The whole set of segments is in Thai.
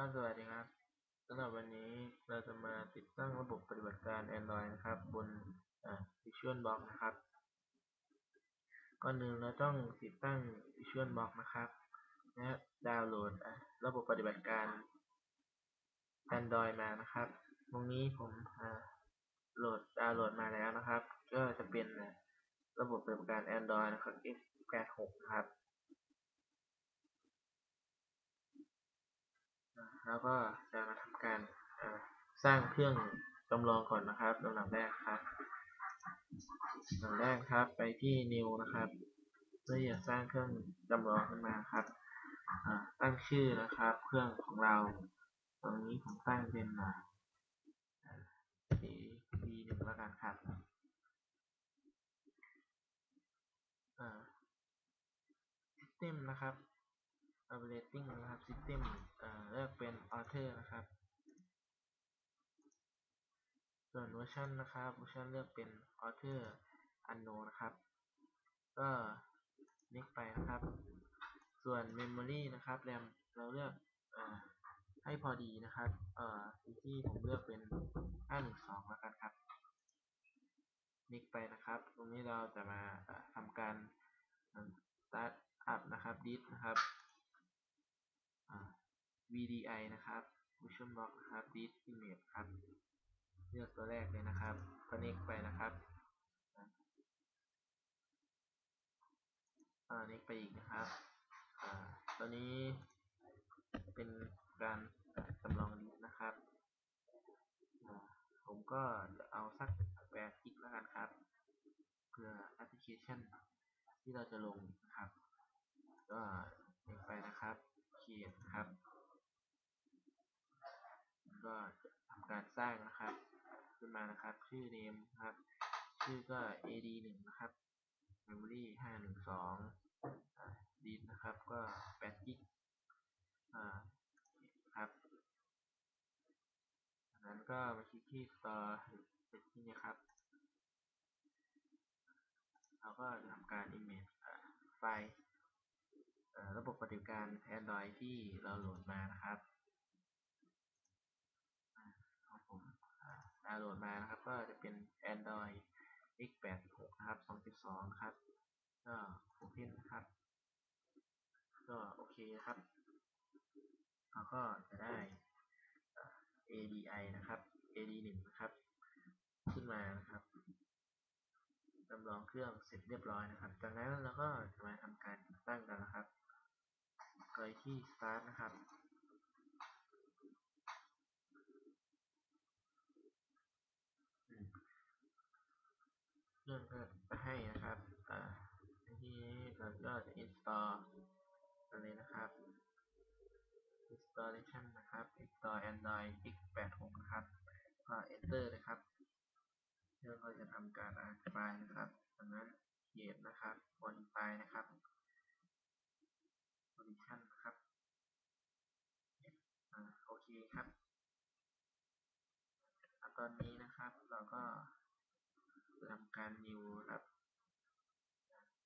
ครับ สวัสดีครับ สำหรับวันนี้เราจะมาติดตั้งระบบปฏิบัติการ Android นะครับ บนอ่า VisualBox นะครับ ก่อนหนึ่งเราต้องติดตั้ง VisualBox นะครับและดาวน์โหลดระบบปฏิบัติการ Android มานะครับ ตรงนี้ผมอ่าโหลดดาวน์โหลดมาแล้วนะครับ ก็จะเป็นระบบปฏิบัติการ Android นะครับ x86 นะครับ แล้วก็จะมาทำการสร้างเครื่องจำลองก่อนนะครับลำดับแรกครับลำดับแรกครับไปที่ new นะครับเพื่อจะสร้างเครื่องจำลองขึ้นมาครับตั้งชื่อนะครับ เครื่องของเรา ตรงนี้ผมตั้งเป็น D1 แล้วกันครับ system นะครับ operating นะครับ system เลือกเป็น author นะครับ ส่วนเวอร์ชันะครับเวอร์ชันเลือกเป็น author unknown นะครับ ก็ next ไปนะครับ ส่วน memory นะครับ RAM เราเลือกอให้พอดีนะครับที่ผมเลือกเป็น 512 แล้วกันครับ next ไปนะครับ ตรงนี้เราจะมาทำการ start up นะครับ disk นะครับ VDI นะครับ VisionBox นะครับ Disk Image ครับ เลือกตัวแรกเลยนะครับ Connect ไปนะครับอ่า Next ไปอีกนะครับอ่าตัวนี้เป็นการจำลองดิสนะครับ ผมก็จะเอาสักแปดกิกแล้วกันครับ เพื่อแอปพลิเคชันที่เราจะลงนะครับ ก็เล็กไปนะครับ ขียนครับ ก็ทำการสร้างนะครับ ขึ้นมานะครับ ชื่อ name ครับ ชื่อก็ ad 1นะครับ memory 512 disk นะครับ ก็8 g b อ่าครับจากนั้นก็มาคลิกที่ store เสร็จที่นี้ครับเราก็ทำการ image ไฟล์ ระบบปฏิบัติการ Android ที่เราโหลดมานะครับผมดาวน์โหลดมานะครับ ก็จะเป็น Android x86 นะครับ2.2ครับ ก็ Open นะครับ ก็โอเคครับเราก็จะได้ ADI นะครับ AD1 นะครับ ขึ้นมานะครับจำลองเครื่องเสร็จเรียบร้อยนะครับ จากนั้นเราก็จะมาทำการติดตั้งกันนะครับ ไปที่ Start นะครับเรื่องก็จะให้นะครับ อ่าทีนี้เราก็จะ install กันเลยนะครับ installation นะครับ install android x86 นะครับก็ enter นะครับเครื่องก็จะทำการอ่านไฟล์นะครับดังนั้น create นะครับ modify นะครับ position ครับอโอเคครับ ตอนนี้นะครับเราก็ทำการ new ครับ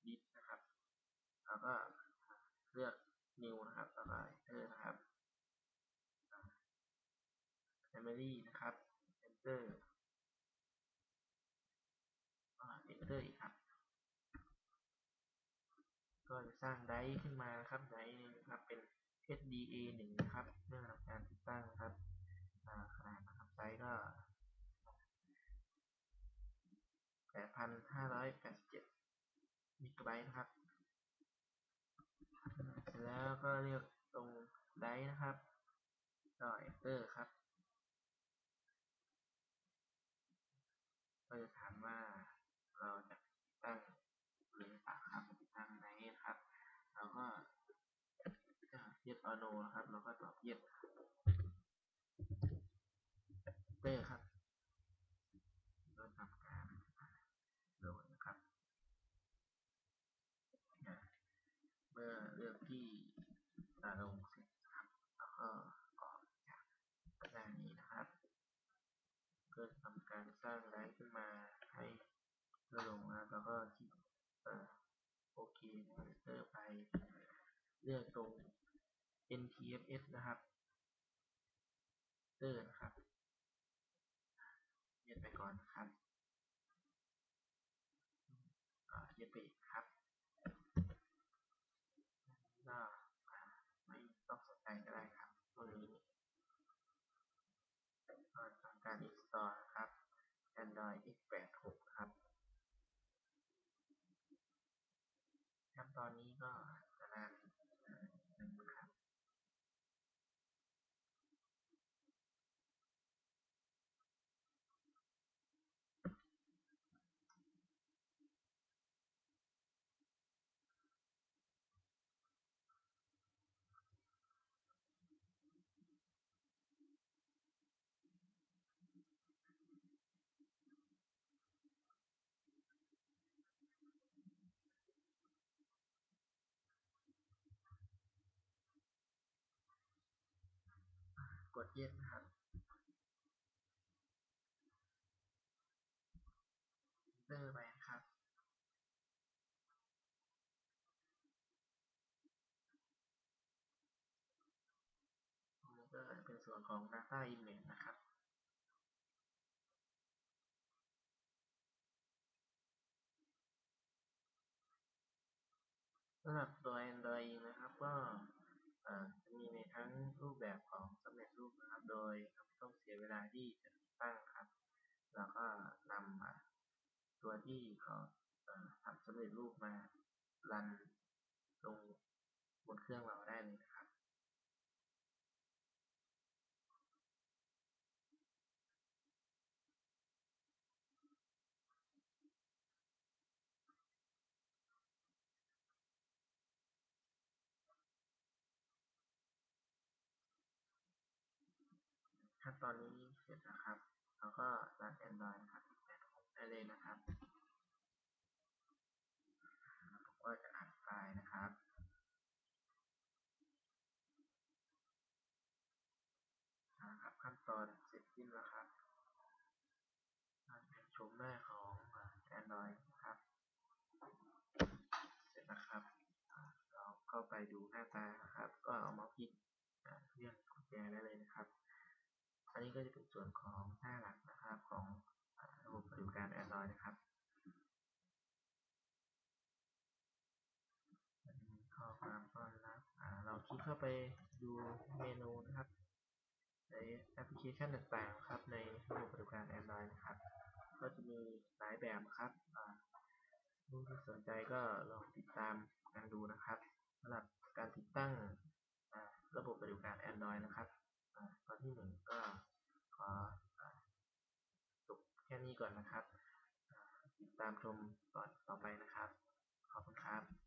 disk นะครับ แล้วก็เลือก new นะครับแล้วก็ enter นะครับ memory นะครับ enter enter อีกครับ ก็จะ สร้างไดร์ขึ้นมาครับไดร์นึงครับเป็น SDA 1นะครับเพื่อทำการติดตั้งครับขนาดนะครับไซส์ก็8,587มิกะไบต์นะครับ เสร็จแล้วก็เลือกตรงไดร์นะครับก็ enter ครับก็จะถามว่าเราจะตั้งหรือเปล่าครับตั้งไหนครับ เราก็ เย็ดอโนะครับ เราก็ตอบเย็ดเตอร์ครับเราทำการโหลดนะครับ เมื่อเลือกที่ตาลงเสร็จครับแล้วก็ออกจากหน้านี้นะครับเพื่อทำการสร้างไลน์ขึ้นมาให้เพื่อลงนะแล้วก็คลิกโอเคเตอร์ไปเลือกตรง NTFS นะครับเตอร์นะครับเย็นไปก่อนนะครับอ่าเย็นไปอีกครับก็ไม่ต้องสนใจก็ได้ครับตัวนี้ก็ทำการ install นะครับ Android x86 ครับขั้นตอนนี้ก็จะนานอ่าหนึ่งครับ กด yes นนะครับ enter ไปนะครับ ตรงนี้ก็เป็นส่วนของ data image นะครับสำหรับตัว Android นะครับก็ จะมีในทั้งรูปแบบของสำเร็จรูปนะครับ โดยเราไม่ต้องเสียเวลาที่จะติดตั้งครับ แล้วก็นำตัวที่เขาทำสำเร็จรูปมารันลงบนเครื่องเราได้เลยนะครับ ขั้น ตอนนี้เสร็จนะครับเราก็รัน Android นะครับได้เลยนะครับผมก็จะอัดไฟล์นะครับนะครับขั้นตอนเสร็จสิ้นแล้วครับมาเป็นชมหน้าของ Android นะครับ เสร็จนะครับอ่าเราก็ไปดูหน้าตานะครับ ก็เอามาคลิกเลื่อนกุญแจได้เลยนะครับ อันนี้ก็จะเป็นส่วนของหน้าหลักนะครับของระบบปฏิบัติการ Android นะครับมีข้อความต้อนรับเราคลิกเข้าไปดูเมนูนะครับ ในแอปพลิเคชันต่างๆครับในระบบปฏิบัติการ Android นะครับ ก็จะมีหลายแบบครับอ่าผู้ที่สนใจก็ลองติดตามกันดูนะครับสำหรับการติดตั้งระบบปฏิบัติการ Android นะครับ ตอนที่หนึ่งก็ขอจบแค่นี้ก่อนนะครับ ติดตามชมตอนต่อไปนะครับ ขอบคุณครับ